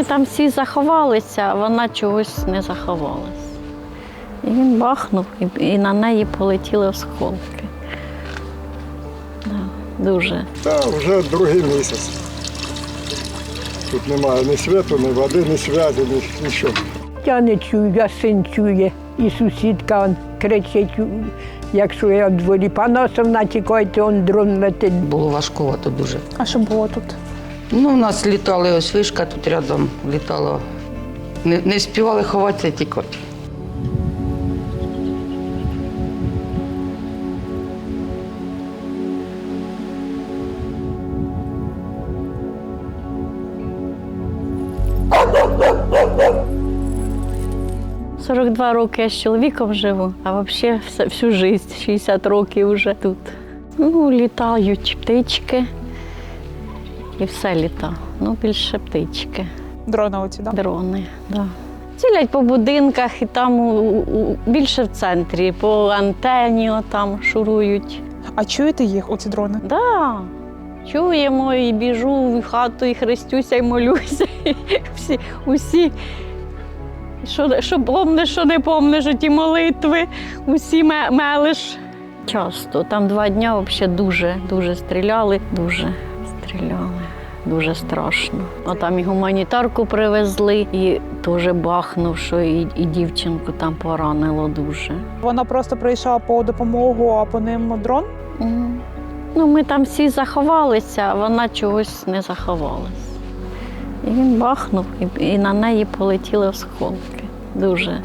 ми там всі заховалися, а вона чогось не заховалась. І він бахнув, і, і на неї полетіли осколки. Да, дуже. Та вже другий місяць. Тут немає ні світу, ні води, ні зв'язі, ні нічого. Я не чую, я син чує. І сусідка он кричить, якщо я в дворі паносовна тікайте, он дрон летить. Було важкувато дуже. А що було тут? Ну, у нас літали ось вишка тут рядом літала. Не, не співали ховатися тікати. – 42 роки я з чоловіком живу, а взагалі всю життя, 60 років вже тут. Ну, літають птички і все літа. Ну, більше птички. Дрони оці, да? Дрони, да. Цілять по будинках і там у, у- більше в центрі, по антені там шурують. А чуєте їх, оці дрони? Да. Чуємо і біжу в хату, і хрестюся, і молюся. Всі, усі. Що, що помниш, що не помниш, ті молитви, усі ме- мелиш. Часто. Там два дні взагалі дуже, дуже стріляли, дуже стріляли. Дуже страшно. А там і гуманітарку привезли, і теж бахнув, що і, і дівчинку там поранило дуже. Вона просто прийшла по допомогу, а по ним дрон. Мгм. Ну, ми там всі заховалися, а вона чогось не заховалась. І він бахнув, і, і на неї полетіли осколки. Дуже.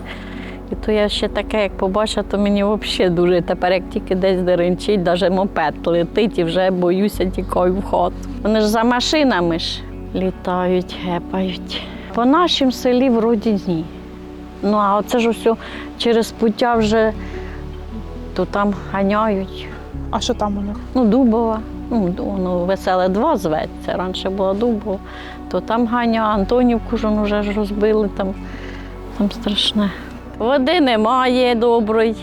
І то я ще таке, як побачила, то мені взагалі дуже тепер, як тільки десь деренчить, навіть мопед летить і вже боюся тікаю в хату. Вони ж за машинами ж літають, гепають. По нашому селі вроді ні. Ну, а оце ж усе через пуття вже то там ганяють. А що там у них? Ну, Дубова. Ну, ну, веселе 2 зветься. Раніше була Дубова, то там Ганя, Антонівку ж вже ж розбили, там, там страшне. Води немає доброї.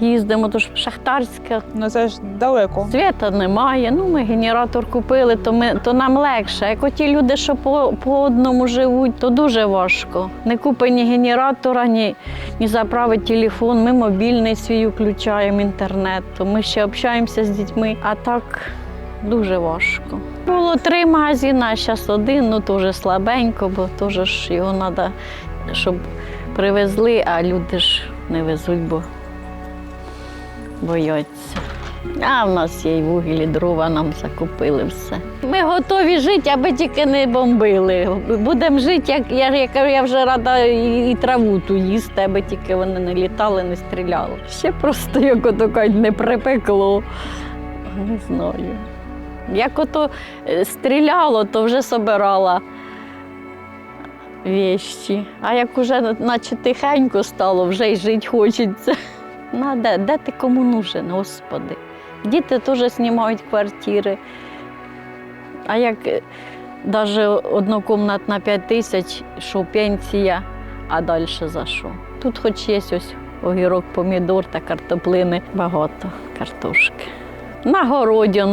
Їздимо, то ж шахтарська, Ну це ж далеко. світа немає. Ну, ми генератор купили, то, ми, то нам легше. Як оті люди, що по, по одному живуть, то дуже важко. Не купить ні генератора, ні, ні заправить телефон. Ми мобільний свій включаємо інтернет, то ми ще общаємося з дітьми. А так дуже важко. Було три магазини, а зараз один, ну теж слабенько, бо теж його треба, щоб привезли, а люди ж не везуть, бо бояться. А в нас є і вугіль, і дрова нам закупили все. Ми готові жити, аби тільки не бомбили. Будемо жити, як я кажу, я вже рада і, і траву ту їсти, аби тільки вони не літали, не стріляли. Ще просто як ото кажуть, не припекло. Не знаю. Як ото е, стріляло, то вже собирала вещі. А як уже наче тихенько стало, вже й жити хочеться. На де, де ти кому нужен, Господи? Діти теж знімають квартири. А як навіть однокомнатна 5 тисяч, що пенсія, а далі за що? Тут хоч є ось огірок, помідор та картоплини, багато картошки. На городі,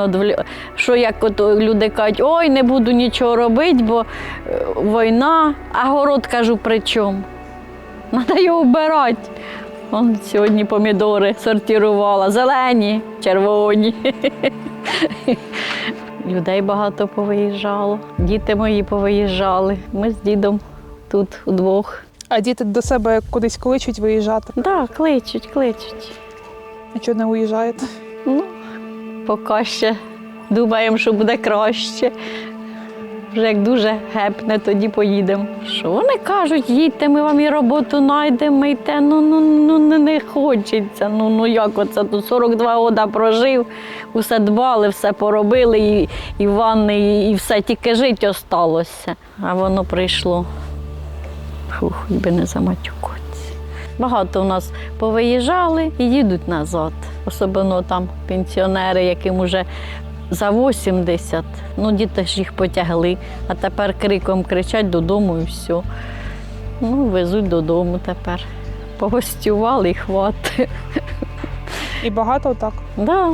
що як от люди кажуть, ой, не буду нічого робити, бо е, війна, а город кажу, при чому? Треба його вбирати. Он сьогодні помідори сортувала, зелені, червоні. Людей багато повиїжджало, діти мої повиїжджали. Ми з дідом тут удвох. А діти до себе кудись кличуть виїжджати. Так, да, кличуть, кличуть. А чого не уїжджаєте? Ну, поки ще думаємо, що буде краще. Вже як дуже гепне, тоді поїдемо. Що вони кажуть, їдьте, ми вам і роботу знайдемо, йте. Ну, ну, ну не, не хочеться. Ну, ну як оце тут 42 роки прожив, усе дбали, все поробили, і, і ванни, і, і все, тільки жити осталося. А воно прийшло. Фу, хоч би не заматюкатися. Багато у нас повиїжджали і їдуть назад. Особливо там пенсіонери, яким вже за 80. Ну, діти ж їх потягли, а тепер криком кричать додому і все. Ну, везуть додому тепер. Погостювали і хватить. І багато так. Да.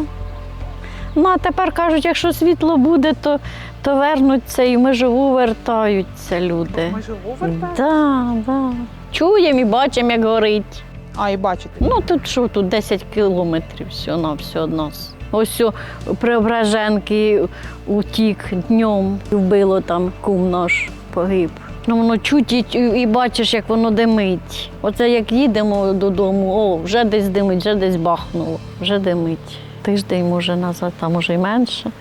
Ну а тепер кажуть, якщо світло буде, то, то вернуться і межову вертаються люди. Ми живу вертаємо? Да, да. Чуємо і бачимо, як горить. А, і бачите. Ну тут що, тут 10 кілометрів все на все від нас. Ось у Преображенки утік днем, вбило там кум наш погиб. Ну воно чуть і, і бачиш, як воно димить. Оце як їдемо додому, о, вже десь димить, вже десь бахнуло, вже димить. Тиждень, може, назад, а може й менше,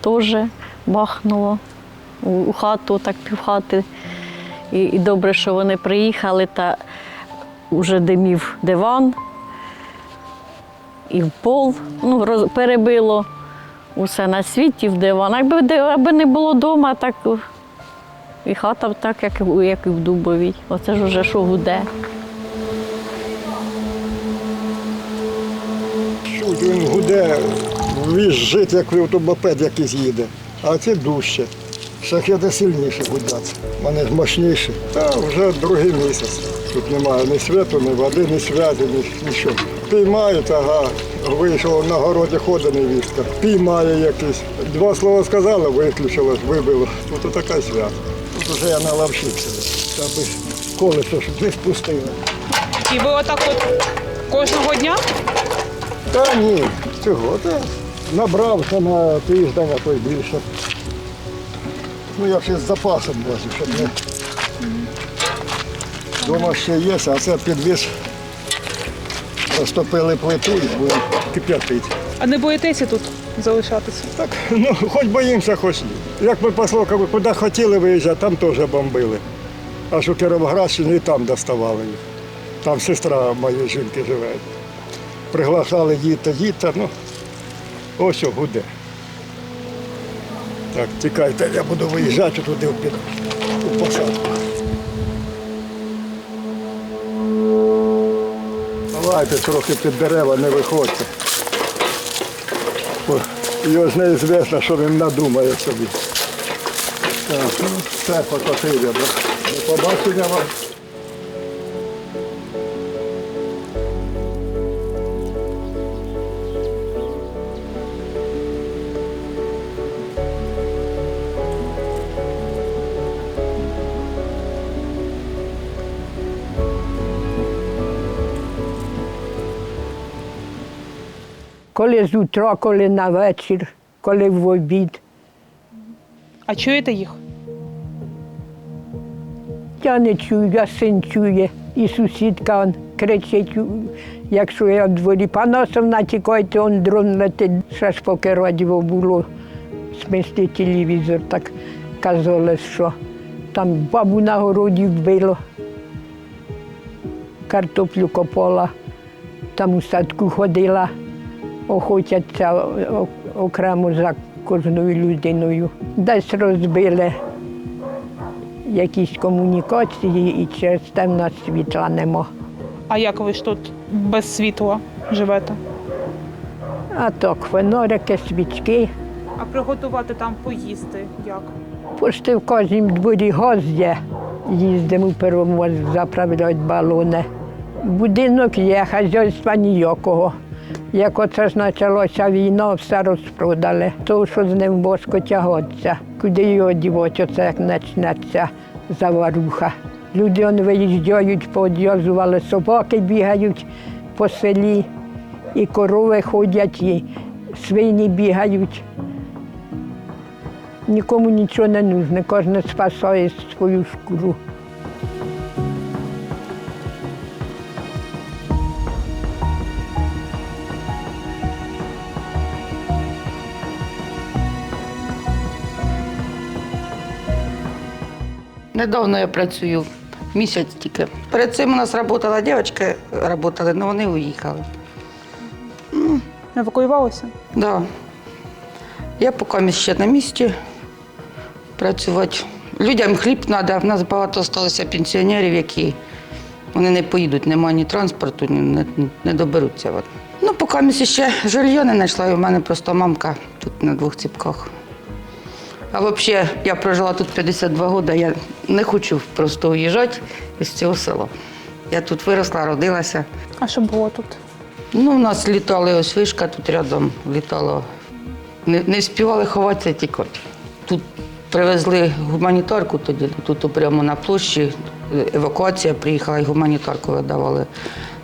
теж бахнуло у, у хату, так півхати. І, і добре, що вони приїхали, та вже димів диван і в пол. Ну, роз, перебило усе на світі в диван. Якби, аби не було вдома, так і хата так, як, як і в Дубовій. Оце ж уже що гуде. Він гуде, віжжить, як автобопед якийсь їде. А це дужче. Шахеди сильніше гудять. Вони ж мощніші. Та вже другий місяць. Тут немає ні світу, ні води, ні зв'язі, ні нічого. Піймають, ага, вийшов на городі ходить невістка. Піймає якийсь. Два слова сказала, виключилось, вибило. Тут така свят. Тут вже я налавшився. Аби колесо щоб не спустили. І ви отак от кожного дня? Та ні, чого? Та набрався на тиждень, а то й більше. Ну, я ще з запасом возив, щоб не. Дома ще є, а це підвіз. Розтопили плиту і будемо кип'ятити. А не боїтеся тут залишатися? Так, ну, хоч боїмося, хоч ні. Як ми послухали, куди хотіли виїжджати, там теж бомбили. Аж у Кіровоградщині і там доставали їх. Там сестра моєї жінки живе. Приглашали їдьте, їдьте, ну ось що буде. Так, тікайте, я буду виїжджати туди під, у посадку. Давайте трохи під дерева, не виходьте. Бо Його ж неізвісно, що він надумає собі. Так, ну, все покотили. До побачення вам. Коли з утра, коли на вечір, коли в обід. А чуєте їх? Я не чую, я син чує. І сусідка он кричить, якщо я в дворі Панасовна, тікайте, он дрон летить. Ще ж поки радіо було, смести телевізор, так казали, що там бабу на городі вбило, картоплю копала, там у садку ходила, охотяться окремо за кожною людиною. Десь розбили якісь комунікації і через те в нас світла нема. А як ви ж тут без світла живете? А так, фонарики, свічки. А приготувати там поїсти як? Пошти в кожнім дворі газ є. Їздимо в перевоз, заправляють балони. Будинок є, хазяйства ніякого. Як оце ж почалася війна, все розпродали. То, що з ним важко тягатися. Куди його дівати, оце як почнеться заваруха. Люди он виїжджають, поодв'язували, собаки бігають по селі, і корови ходять, і свині бігають. Нікому нічого не нужно, кожен спасає свою шкуру. Недавно я працюю, місяць тільки. Перед цим у нас працювала дівчинка, працювали, але вони уїхали. Евакуювалися? Да. Я поки ще на місці працювати. Людям хліб треба. В нас багато залишилося пенсіонерів, які вони не поїдуть, немає ні транспорту, ні, не, не доберуться. Ну, поки ще жилье не знайшла, і в мене просто мамка тут на двох ціпках. А взагалі, я прожила тут 52 роки, я не хочу просто уїжджати із цього села. Я тут виросла, родилася. А що було тут? Ну, у нас літали ось вишка тут рядом, літало Не, не співали ховатися тікати. Тут привезли гуманітарку тоді, тут прямо на площі е, евакуація приїхала і гуманітарку видавали.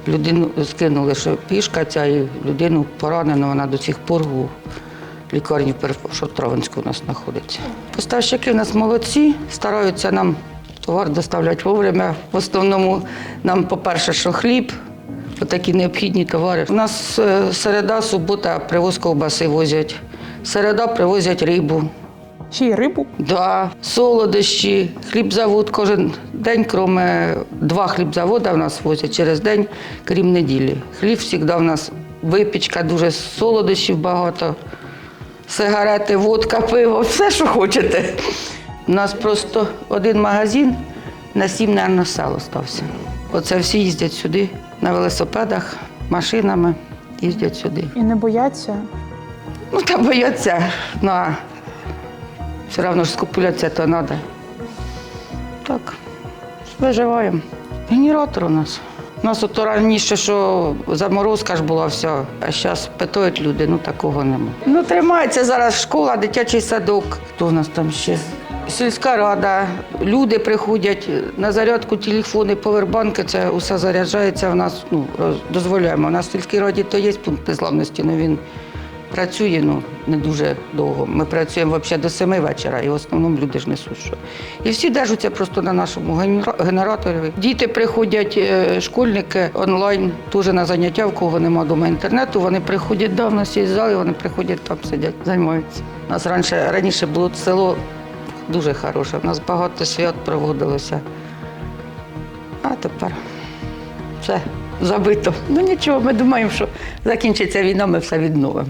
Людину скинули, що пішка ця, і людину поранено, вона до сих пор лікарні в Шотровинську у нас знаходиться. Поставщики в нас молодці, стараються нам товар доставляти вовремя. В основному нам, по-перше, що хліб, такі необхідні товари. У нас е, середа, субота привоз ковбаси возять. Середа привозять рибу. Ще й рибу. Да, солодощі, хлібзавод кожен день, крім два хлібзавода в нас возять через день, крім неділі. Хліб завжди в нас випічка, дуже солодощів багато, сигарети, водка, пиво, все, що хочете. У нас просто один магазин на сім, мабуть, сел остався. Оце всі їздять сюди на велосипедах, машинами їздять сюди. І не бояться. Ну, та бояться, ну, а все одно ж скупляться то треба. Так, виживаємо. Генератор у нас. У нас от раніше, що заморозка ж була вся, а зараз питають люди, ну такого нема. Ну, тримається зараз школа, дитячий садок. Хто в нас там ще? Сільська рада, люди приходять на зарядку, телефони, повербанки, це усе заряджається в нас, ну, роз- дозволяємо. У нас в сільській раді то є пункт незламності, але він працює ну, не дуже довго. Ми працюємо взагалі до семи вечора, і в основному люди ж несуть що. І всі держаться просто на нашому генераторі. Діти приходять, е, школьники онлайн, теж на заняття, в кого немає вдома інтернету. Вони приходять да, в нас є зали, вони приходять там сидять, займаються. У нас раніше, раніше було село дуже хороше. У нас багато свят проводилося. А тепер все забито. Ну нічого, ми думаємо, що закінчиться війна, ми все відновимо.